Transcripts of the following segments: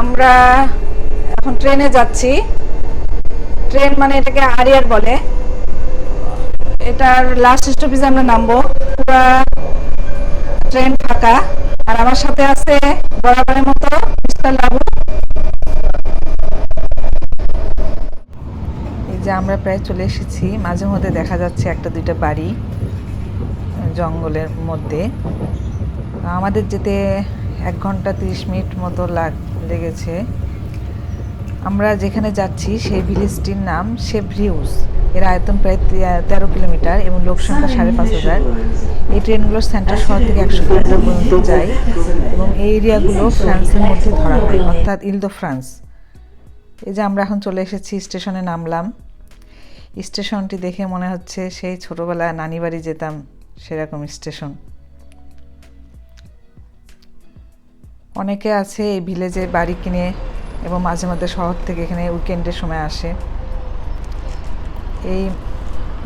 আমরা এখন ট্রেনে যাচ্ছি। ট্রেন মানে এটাকে আরিয়ার বলে। এটার লাস্ট স্টপেজে আমরা নামবো। পুরা ট্রেন ফাঁকা। আর আমার সাথে আছে বরাবরের মতো মিস্টার লাবু। এই যে আমরা প্রায় চলে এসেছি। মাঝে মধ্যে দেখা যাচ্ছে একটা দুইটা বাড়ি জঙ্গলের মধ্যে। আমাদের যেতে এক ঘণ্টা তিরিশ মিনিট মতো লাগ লেগেছে আমরা যেখানে যাচ্ছি সেই ভিলেজটির নাম শেভরিউস এর আয়তন প্রায় তেরো কিলোমিটার এবং লোক সংখ্যা সাড়ে পাঁচ হাজার। এই ট্রেনগুলো সেন্টার শহর থেকে একশো কিলোমিটার পর্যন্ত যায় এবং এই এরিয়াগুলো ফ্রান্সের মধ্যে ধরা হয়, অর্থাৎ ইল দো ফ্রান্স। এই যে আমরা এখন চলে এসেছি, স্টেশনে নামলাম। স্টেশনটি দেখে মনে হচ্ছে সেই ছোটোবেলায় নানি বাড়ি যেতাম, সেরকম স্টেশন। অনেকে আছে এই ভিলেজে বাড়ি কিনে এবং মাঝে মাঝে শহর থেকে এখানে উইকেন্ডের সময় আসে। এই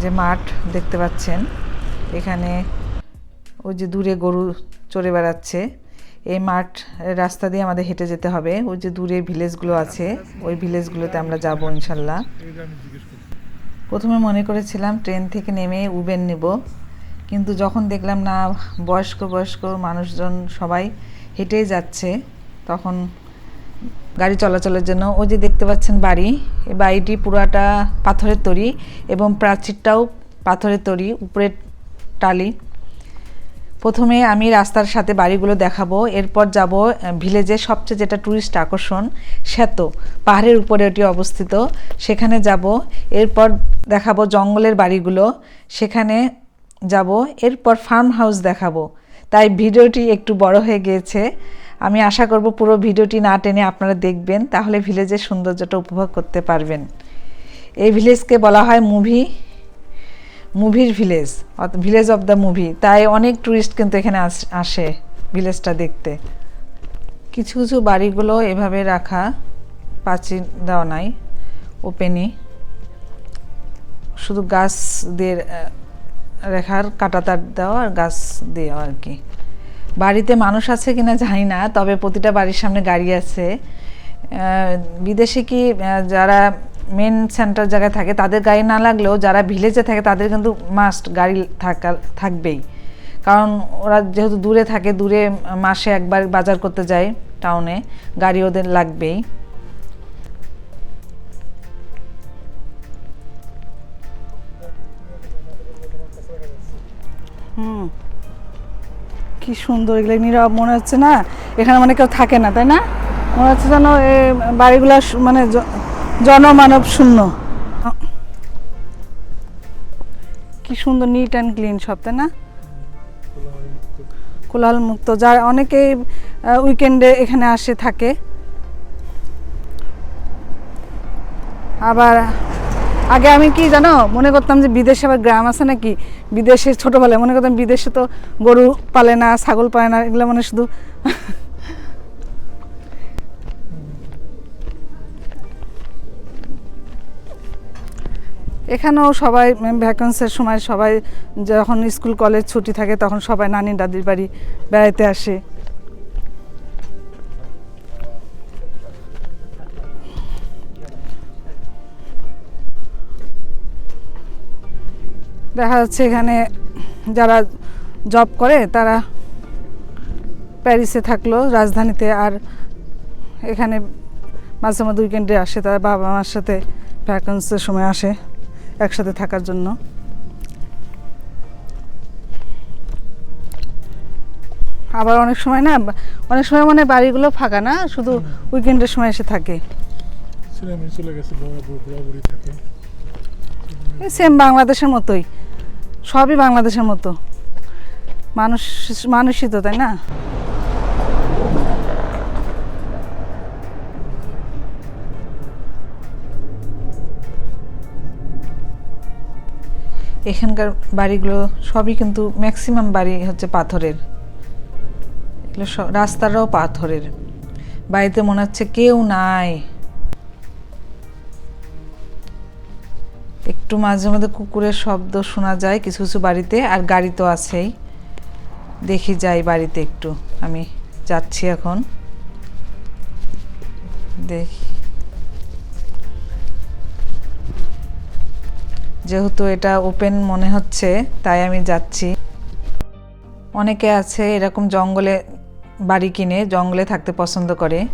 যে মাঠ দেখতে পাচ্ছেন, এখানে ওই যে দূরে গরু চড়ে বেড়াচ্ছে। এই মাঠ রাস্তা দিয়ে আমাদের হেঁটে যেতে হবে। ওই যে দূরে ভিলেজগুলো আছে, ওই ভিলেজগুলোতে আমরা যাব ইনশাল্লাহ। প্রথমে মনে করেছিলাম ট্রেন থেকে নেমে উবের নেব, কিন্তু যখন দেখলাম না, বয়স্ক বয়স্ক মানুষজন সবাই হেঁটেই যাচ্ছে। তখন গাড়ি চলাচলের জন্য ওই যে দেখতে পাচ্ছেন বাড়ি, এই বাড়িটি পুরাটা পাথরের তৈরি এবং প্রাচীরটাও পাথরের তৈরি, উপরের টালি। প্রথমে আমি রাস্তার সাথে বাড়িগুলো দেখাবো, এরপর যাব ভিলেজের সবচেয়ে যেটা ট্যুরিস্ট আকর্ষণ শ্বেত পাহাড়ের উপরে ওটি অবস্থিত। সেখানে যাব, এরপর দেখাবো জঙ্গলের বাড়িগুলো, সেখানে যাব, এরপর ফার্ম হাউস দেখাবো। তাই ভিডিওটি একটু বড় হয়ে গিয়েছে। আমি আশা করব পুরো ভিডিওটি না টেনে আপনারা দেখবেন, তাহলে ভিলেজের সৌন্দর্যটা উপভোগ করতে পারবেন। এই ভিলেজকে বলা হয় মুভি, মুভির village village of the movie. তাই অনেক ট্যুরিস্ট কিন্তু এখানে আস- ভিলেজটা দেখতে। কিছু কিছু বাড়িগুলো এভাবে রাখা, পাঁচিল দেওয়া নাই, ওপেনই। শুধু গাছ দিয়ে রেখার কাটাতার দেওয়া আর গাছ দেওয়া আর কি। বাড়িতে মানুষ আছে কিনা জানি না, তবে প্রতিটা বাড়ির সামনে গাড়ি আছে। বিদেশে কি যারা মেন সেন্টার জায়গায় থাকে, তাদের গাড়ি না লাগলেও যারা ভিলেজে থাকে, তাদের কিন্তু মাস্ট গাড়ি থাকা, থাকবেই। কারণ ওরা যেহেতু দূরে থাকে, দূরে মাসে একবার বাজার করতে যায় টাউনে গাড়ি ওদের লাগবেই। হুম। কি সুন্দর, এগুলো নীরব মনে হচ্ছে না, এখানে মানে কেউ থাকে না, তাই না? মনে হচ্ছে যেন এ বাড়িগুলো মানে জনমানব শূন্য। কি সুন্দর নিট অ্যান্ড ক্লিন সব, তাই না? কোলাহল মুক্ত। যার অনেকেই উইকেন্ডে এখানে আসে, থাকে। আবার আগে আমি কি জানো? মনে করতাম যে বিদেশে আবার গ্রাম আছে নাকি? বিদেশে ছোটোবেলায় মনে করতাম বিদেশে তো গরু পালে না, ছাগল পালে না, এগুলো মানে শুধু এখানেও সবাই ভ্যাকেন্সির সময় সবাই যখন স্কুল, কলেজ ছুটি থাকে তখন সবাই নানি দাদির বাড়ি বেড়াইতে আসে। দেখা যাচ্ছে এখানে যারা জব করে তারা প্যারিসে থাকল রাজধানীতে আর এখানে মাঝে মধ্যে উইকেন্ডে আসে তারা বাবা মার সাথে ভ্যাকেন্সির সময় আসে একসাথে থাকার জন্য। আবার অনেক সময় না অনেক সময় মানে বাড়িগুলো ফাঁকা না শুধু উইকেন্ডের সময় এসে থাকে। সেম বাংলাদেশের মতোই। সবই বাংলাদেশের মতো। মানুষ, মানুষই তো, তাই না? এখানকার বাড়িগুলো সবই কিন্তু ম্যাক্সিমাম বাড়ি হচ্ছে পাথরের। এগুলো পাথরের। বাড়িতে মনে হচ্ছে কেউ নাই। একটু মাঝে মধ্যে কুকুরের শব্দ শোনা যায় কিছু কিছু বাড়িতে, আর গাড়ি তো আছেই। দেখি যাই বাড়িতে একটু, আমি যাচ্ছি এখন। দেখি। যেহেতু এটা ওপেন মনে হচ্ছে, তাই আমি যাচ্ছি। অনেকে আছে এরকম জঙ্গলে বাড়ি কিনে, জঙ্গলে থাকতে পছন্দ করে।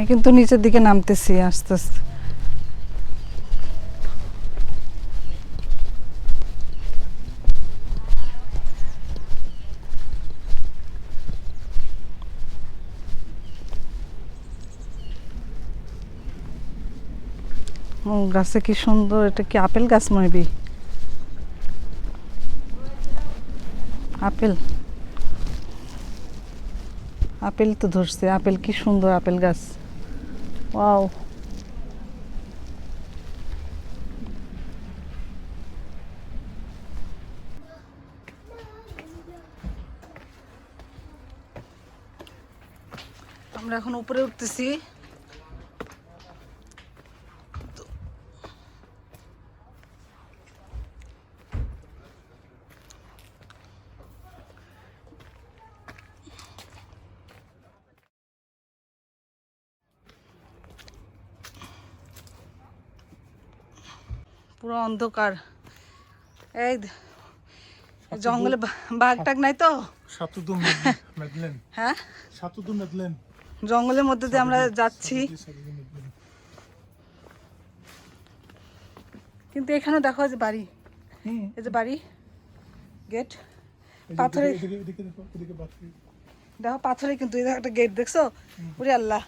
আমি কিন্তু নিচের দিকে নামতেছি আস্তে আস্তে গাছে কি সুন্দর, এটা কি আপেল গাছ মেবি? আপেল। আপেল তো ধরছে, আপেল কি সুন্দর আপেল গাছ। ওয়াও আমরা এখন উপরে উঠতেছি পুরো অন্ধকার। এই জঙ্গলে বাঘ টাক নাই তো? হ্যাঁ? জঙ্গলের মধ্যে দিয়ে আমরা যাচ্ছি। কিন্তু এখানে দেখো যে বাড়ি। এই যে বাড়ি। গেট। এদিকে দেখো পাথরে। কিন্তু একটা গেট দেখছ? উরে আল্লাহ।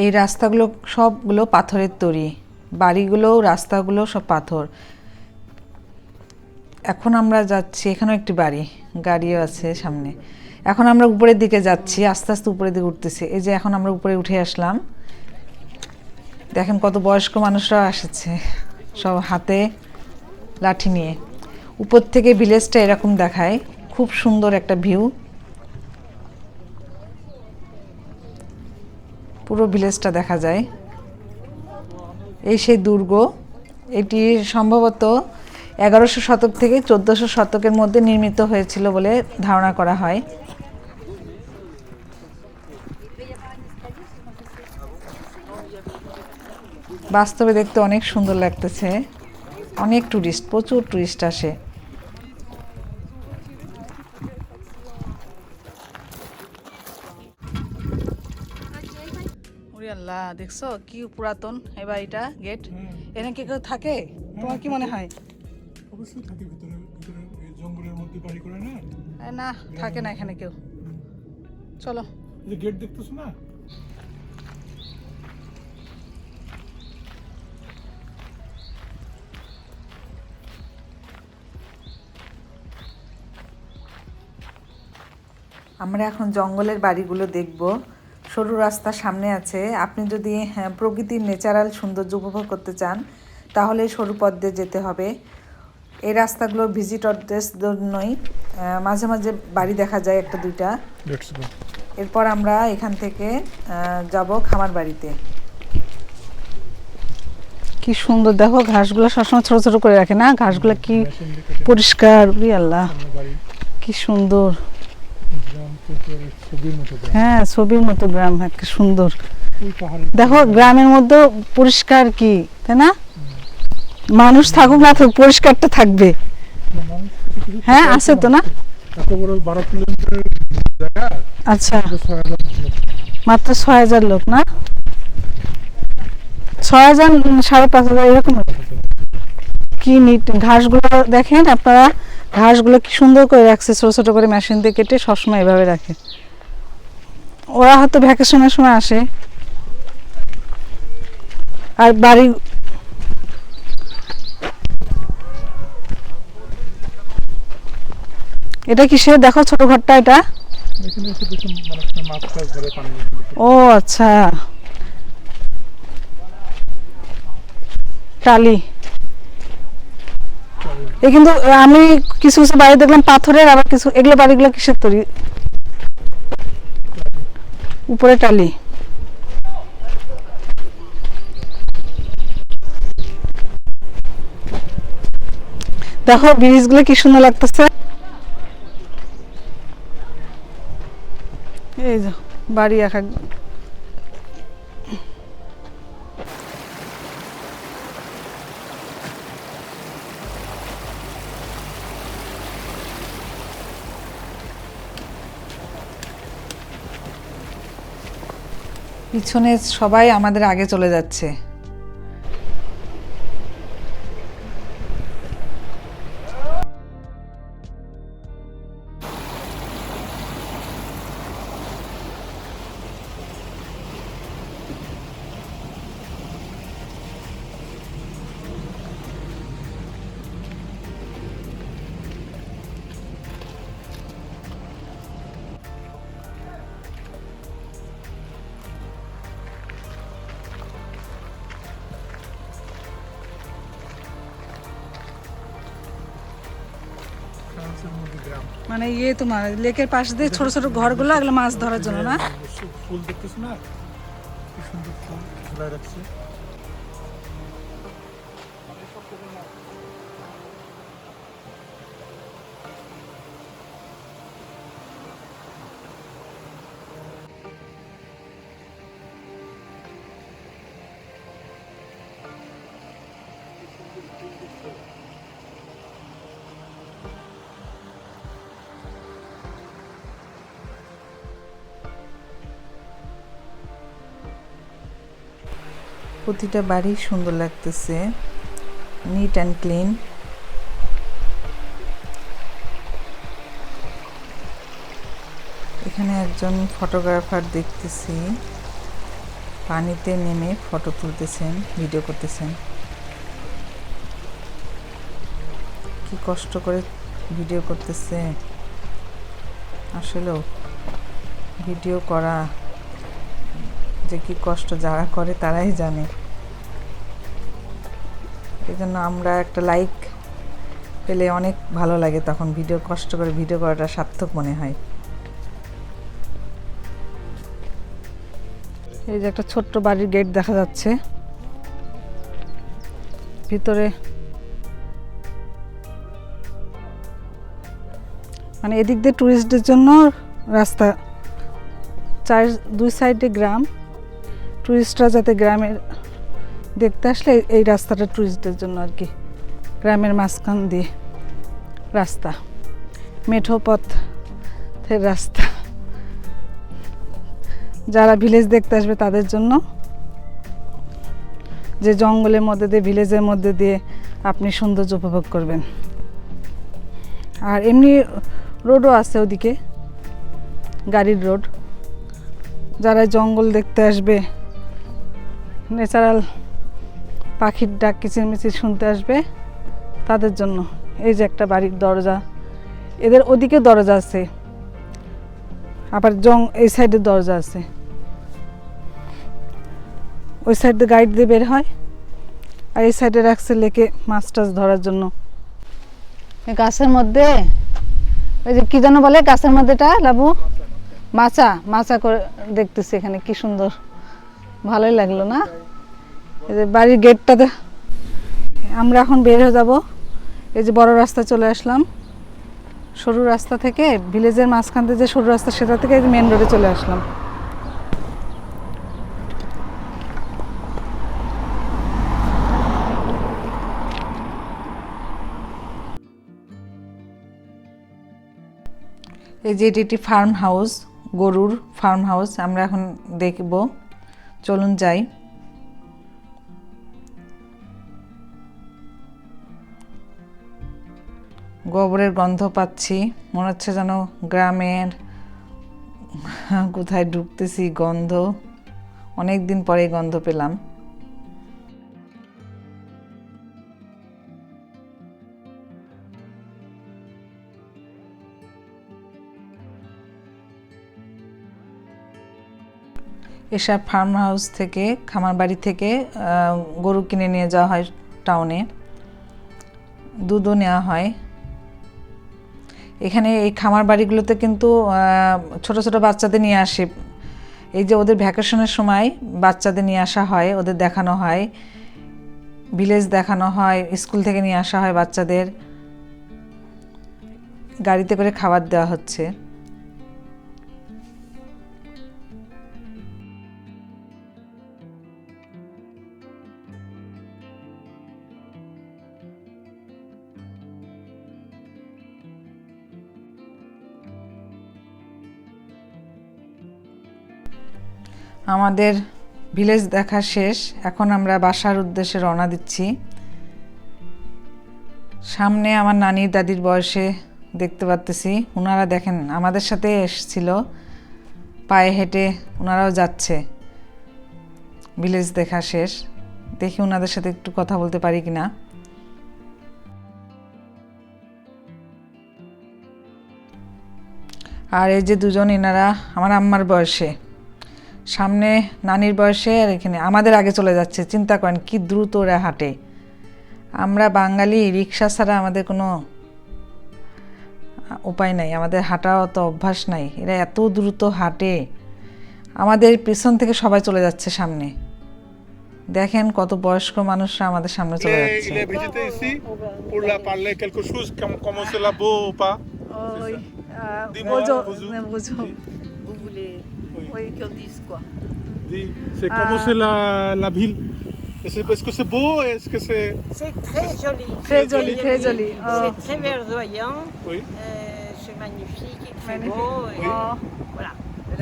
এই রাস্তাগুলো সবগুলো পাথরের তৈরি। বাড়িগুলো, রাস্তাগুলো সব পাথর। এখন আমরা যাচ্ছি, এখানেও একটি বাড়ি, গাড়িও আছে সামনে। এখন আমরা উপরের দিকে যাচ্ছি, আস্তে আস্তে উপরের দিকে উঠতেছি। এই যে এখন আমরা উপরে উঠে আসলাম। দেখেন কত বয়স্ক মানুষরাও এসেছে, সব হাতে লাঠি নিয়ে। উপর থেকে ভিলেজটা এরকম দেখায়, খুব সুন্দর একটা ভিউ পুরো ভিলেজটা দেখা যায়। এই সেই দুর্গ, এটি সম্ভবত এগারোশো শতক থেকে চোদ্দোশো শতকের মধ্যে নির্মিত হয়েছিল বলে ধারণা করা হয়। বাস্তবে দেখতে অনেক সুন্দর লাগতেছে। অনেক টুরিস্ট প্রচুর টুরিস্ট আসে। দেখছ? কি পুরাতন এই বাড়িটা গেট এখানে কি কেউ থাকে? তোমার কি মনে হয়? অবশ্যই থাকে ভিতরে ভিতরে জঙ্গলের মধ্যে বাড়ি করে না? না থাকে না এখানে কেউ। চলো। এই গেট দেখতেছো না? আমরা এখন জঙ্গলের বাড়িগুলো দেখব। সরু রাস্তা সামনে আছে। আপনি যদি হ্যাঁ, প্রকৃতির ন্যাচারাল সৌন্দর্য উপভোগ করতে চান তাহলে সরু পথ দিয়ে যেতে হবে। এই রাস্তাগুলো ভিজিটরদের জন্যই মাঝে মাঝে বাড়ি দেখা যায় একটা দুইটা। এরপর আমরা এখান থেকে যাব খামার বাড়িতে। কি সুন্দর দেখো ঘাসগুলো সবসময় ছোট ছোট করে রাখে না? ঘাসগুলো কি পরিষ্কার আল্লাহ। কি সুন্দর গ্রাম পুকুর ছবির মতো গ্রাম হ্যাঁ ছবির মতো গ্রাম হ্যাঁ কি সুন্দর। দেখো গ্রামের মধ্যে পরিষ্কার কি তাই না? মানুষ থাকুক না থাকুক পরিষ্কারটা থাকবে। হ্যাঁ, আছে তো না? হ্যাঁ আচ্ছা। মাত্র ছয় হাজার লোক না? ছয় হাজার সাড়ে পাঁচ হাজার এরকম কি নিট ঘাসগুলো দেখেন আপনারা? ঘাসগুলো কি সুন্দর করে রাখছে ছোট ছোট করে মেশিন দিয়ে কেটে সবসময় এভাবে রাখে। ওরা হয়তো ভ্যাকেশনের সময় আসে। আর বাড়ি এটা কিসের দেখো ছোট ঘরটা এটা। মানে। ও আচ্ছা। টালি। এ কিন্তু আমি কিছু কিছু বাড়ি দেখলাম, পাথরের, আবার কিছু, এগুলো বাড়িগুলো কিসের তৈরি? উপরে টালি। দেখো, ব্রিজগুলো কি সুন্দর লাগতেছে। এই যে, বাড়ি এক পিছনে সবাই আমাদের আগে চলে যাচ্ছে। মানে ইয়ে তোমার লেকের পাশ দিয়ে ছোট ছোট ঘরগুলো এগুলো মাছ ধরার জন্য না? ফুল দেখতেছ না? সুন্দর ফুল রাখছে। প্রতিটা বাড়ি সুন্দর লাগতেছে। নিট অ্যান্ড ক্লিন এখানে একজন ফটোগ্রাফার দেখতেছি। পানিতে নেমে ফটো তুলতেছেন ভিডিও করতেছেন। কি কষ্ট করে ভিডিও করতেছে। আসলেও ভিডিও করা যে কি কষ্ট যারা করে তারাই জানে। জন্য আমরা একটা লাইক পেলে অনেক ভালো লাগে তখন ভিডিও কষ্ট করে ভিডিও করাটা সার্থক মনে হয়। এই যে একটা ছোট্ট বাড়ির গেট দেখা যাচ্ছে। ভিতরে মানে এদিক দিয়ে টুরিস্টদের জন্য রাস্তা। চার, দুই সাইডে গ্রাম। টুরিস্টরা যাতে গ্রামের দেখতে আসলে এই রাস্তাটা টুরিস্টদের জন্য আর কি। গ্রামের মাঝখান দিয়ে রাস্তা, মেঠো পথের রাস্তা। যারা ভিলেজ দেখতে আসবে তাদের জন্য যে জঙ্গলের মধ্যে দিয়ে ভিলেজের মধ্যে দিয়ে আপনি সৌন্দর্য উপভোগ করবেন। আর এমনি রোডও আছে ওদিকে, গাড়ির রোড যারা জঙ্গল দেখতে আসবে ন্যাচারাল পাখির ডাক কিচিরমিচির শুনতে আসবে তাদের জন্য। এই যে একটা বাড়ির দরজা। এদের ওদিকে দরজা আছে। আবার জং এই সাইডে দরজা আছে। ওই সাইডে গাইড দিয়ে বের হয়। আর এই সাইডে রাখছে লেকে মাছ টাছ ধরার জন্য। গাছের মধ্যে ওই যে কি যেন বলে গাছের মধ্যেটা লাবু? মাচা মাচা করে দেখতেছি এখানে কি সুন্দর। ভালোই লাগল না? বাড়ির গেটটাতে। আমরা এখন বের হয়ে যাব। এই যে বড় রাস্তা চলে আসলাম। সরু রাস্তা থেকে ভিলেজের মাঝখান যে সরু রাস্তা, সেটা থেকে মেন রোডে চলে আসলাম। এই যে এটি একটি ফার্ম হাউস গরুর ফার্ম হাউস আমরা এখন দেখব। চলুন যাই। গোবরের গন্ধ পাচ্ছি। মনে হচ্ছে যেন গ্রামের কোথায় ঢুকতেছি গন্ধ। অনেক দিন পরে গন্ধ পেলাম। এসব ফার্ম হাউস থেকে খামার বাড়ি থেকে গরু কিনে নিয়ে যাওয়া হয় টাউনে। দুধও নেওয়া হয়। এখানে এই খামার বাড়িগুলোতে কিন্তু ছোট ছোট বাচ্চাদের নিয়ে আসি। এই যে ওদের ভ্যাকেশনের সময় বাচ্চাদের নিয়ে আসা হয়, ওদের দেখানো হয়, ভিলেজ দেখানো হয়, স্কুল থেকে নিয়ে আসা হয় বাচ্চাদের। গাড়িতে করে খাবার দেওয়া হচ্ছে। আমাদের ভিলেজ দেখা শেষ। এখন আমরা বাসার উদ্দেশ্যে রওনা দিচ্ছি। সামনে আমার নানির দাদির বয়সে দেখতে পারতেছি। ওনারা দেখেন, আমাদের সাথে এসছিল। পায়ে হেঁটে ওনারাও যাচ্ছে। ভিলেজ দেখা শেষ। দেখি ওনাদের সাথে একটু কথা বলতে পারি কি না আর এই যে দুজন এনারা, আমার আম্মার বয়সে। সামনে নানির বয়সে আর এখানে আমাদের আগে চলে যাচ্ছে। চিন্তা করেন কি দ্রুত ওরা হাঁটে। আমরা বাঙালি রিক্সা ছাড়া আমাদের কোনো উপায় নাই। আমাদের হাঁটা অত অভ্যাস নাই। এরা এত দ্রুত হাঁটে। আমাদের পেছন থেকে সবাই চলে যাচ্ছে সামনে। দেখেন কত বয়স্ক মানুষরা আমাদের সামনে চলে যাচ্ছে। Oui. oui. qu'on dise quoi Dis, C'est comment c'est la, la ville Est-ce est-ce que c'est beau Est-ce que c'est... C'est très joli. Très joli, très joli. Oh. C'est très verdoyant. Oui, euh, c'est magnifique, il fait Magnifique. beau. Et ও Voilà.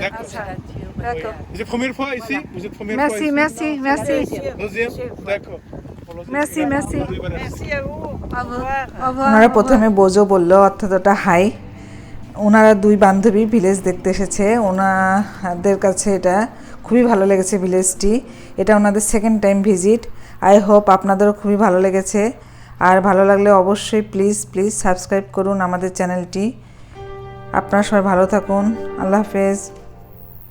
d'accord. আচ্ছা d'accord Vous êtes première fois ici Vous êtes première merci fois ici merci merci Deuxième Deuxième fois. D'accord. Pour le- Merci, merci. Merci à vous. Au revoir. Au revoir. ওনারা প্রথমে বোঝো বললো অর্থাৎ ওটা high ওনারা দুই বান্ধবী ভিলেজ দেখতে এসেছে। ওনাদের কাছে এটা খুবই ভালো লেগেছে ভিলেজটি। এটা ওনাদের second time visit I hope আপনাদেরও খুবই ভালো লেগেছে। আর ভালো লাগলে অবশ্যই প্লিজ প্লিজ সাবস্ক্রাইব করুন আমাদের চ্যানেলটি আপনারা সবাই ভালো থাকুন। আল্লাহ হাফেজ।